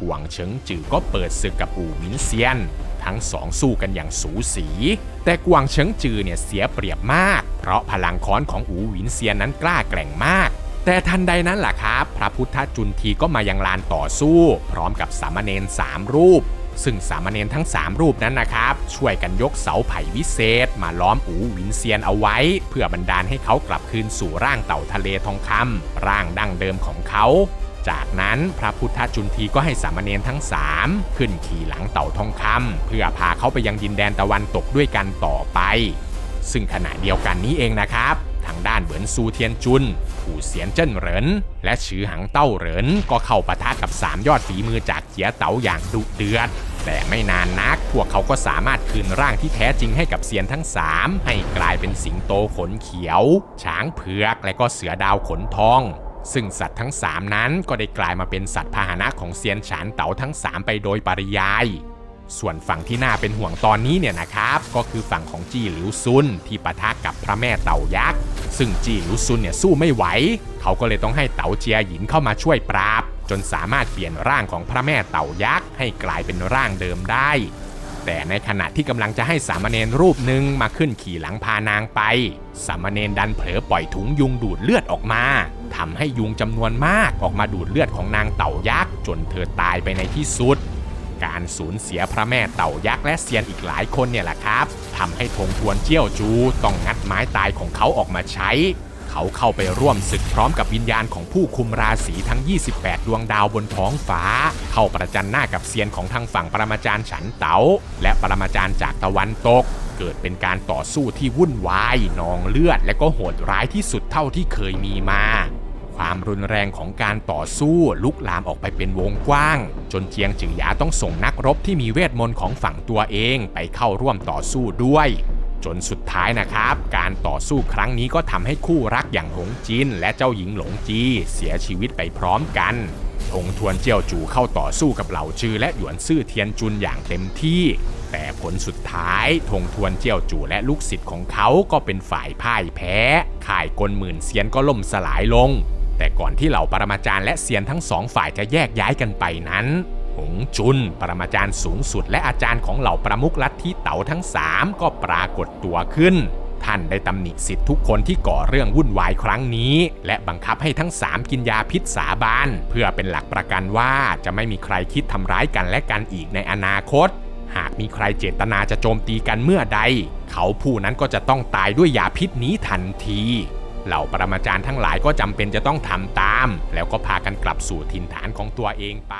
กวางเฉิงจือก็เปิดศึกกับอู่หมินเซียน ทั้งสองสู้กันอย่างสูสี แต่กวางเฉิงจือเนี่ยเสียเปรียบมาก เพราะพลังค้อนของอู่หวินเซียนนั้นกล้าแกร่งมาก แต่ทันใดนั้นแหละครับ พระพุทธจุนทีก็มายังลานต่อสู้ พร้อมกับสามเณรสามรูป ซึ่งสามเณรทั้ง 3 รูปนั้นนะครับ ช่วยกันยกเสาไผ่วิเศษ มาล้อมอูหวินเซียนเอาไว้ เพื่อบันดาลให้เขากลับคืนสู่ร่างเต่าทะเลทองคำร่างดั้งเดิมของเขา จากนั้นพระพุทธจุนทีก็ให้สามเณรทั้ง 3 ขึ้นขี่หลังเต่าทองคำเพื่อพาเขาไปยังดินแดนตะวันตกด้วยกันต่อไป ซึ่งขณะเดียวกันนี้เองนะครับทางด้านเหวินซูเทียนจุน ผู่เสียนเจิ้นเหริน และชือหังเต้าเหริน ก็เข้าปะทะกับ 3 ยอดฝีมือจากเจียเต๋าอย่างดุเดือด แต่ไม่นานนัก พวกเขาก็สามารถคืนร่างที่แท้จริงให้กับเซียนทั้ง 3 ให้กลายเป็นสิงโตขนเขียว ช้างเผือก และก็เสือดาวขนทอง ซึ่งสัตว์ทั้ง 3 นั้นก็ได้กลายมาเป็นสัตว์พาหนะของเซียนฉานเต๋าทั้ง 3 ไปโดยปริยาย ส่วนฝั่งที่น่าเป็นห่วงตอนนี้เนี่ยนะครับ ก็คือฝั่งของจี้หลิวซุนที่ปะทะกับพระแม่เต่ายักษ์ ซึ่งจี้หลิวซุนเนี่ยสู้ไม่ไหว เขาก็เลยต้องให้เต๋าเจียหยินเข้ามาช่วยปราบ จนสามารถเปลี่ยนร่างของพระแม่เต่ายักษ์ให้กลายเป็นร่างเดิมได้ แต่ในขณะที่กำลังจะให้สามเณรรูปหนึ่งมาขึ้นขี่หลังพานางไป สามเณรดันเผลอปล่อยถุงยุงดูดเลือดออกมา ทำให้ยุงจำนวนมากออกมาดูดเลือดของนางเต่ายักษ์จนเธอตายไปในที่สุด การสูญเสียพระแม่เต่ายักษ์และเซียนอีกหลายคนเนี่ยแหละครับทำให้ธงทวนเจี้ยวจูต้องงัดไม้ตายของเขาออกมาใช้ เขาเข้าไปร่วมศึกพร้อมกับวิญญาณของผู้คุมราศีทั้ง 28 ดวงดาวบนท้องฟ้า เข้าประจันหน้ากับเซียนของทางฝั่งปรมาจารย์ฉันเต๋าและปรมาจารย์จากตะวันตกเกิดเป็นการต่อสู้ที่วุ่นวายนองเลือดและก็โหดร้ายที่สุดเท่าที่เคยมีมา ความรุนแรงของการต่อสู้ลุกลามออกไปเป็นวงกว้าง จนเจียงจือหยาต้องส่งนักรบที่มีเวทมนต์ของฝั่งตัวเองไปเข้าร่วมต่อสู้ด้วย จนสุดท้ายนะครับ การต่อสู้ครั้งนี้ก็ทำให้คู่รักอย่างหงจินและเจ้าหญิงหลงจีเสียชีวิตไปพร้อมกันทงทวนเจียวจูเข้าต่อสู้กับเหล่าจือและหยวนซื่อเทียนจุนอย่างเต็มที่ แต่ผลสุดท้ายทงทวนเจียวจูและลูกศิษย์ของเขาก็เป็นฝ่ายพ่ายแพ้ ข่ายกลหมื่นเซียนก็ล่มสลายลง แต่ก่อนที่เหล่าปรมาจารย์และเซียนทั้งสองฝ่ายจะแยกย้ายกันไปนั้น หงจุน ปรมาจารย์สูงสุดและอาจารย์ของเหล่าประมุขลัทธิเต๋าทั้งสามก็ปรากฏตัวขึ้น ท่านได้ตำหนิสิทธิ์ทุกคนที่ก่อเรื่องวุ่นวายครั้งนี้ และบังคับให้ทั้งสามกินยาพิษสาบานเพื่อเป็นหลักประกันว่าจะไม่มีใครคิดทำร้ายกันและกันอีกในอนาคต หากมีใครเจตนาจะโจมตีกันเมื่อใด เขาผู้นั้นก็จะต้องตายด้วยยาพิษนี้ทันที เหล่าปรมาจารย์ทั้งหลายก็จำเป็นจะต้องทำตาม แล้วก็พากันกลับสู่ถิ่นฐานของตัวเองไป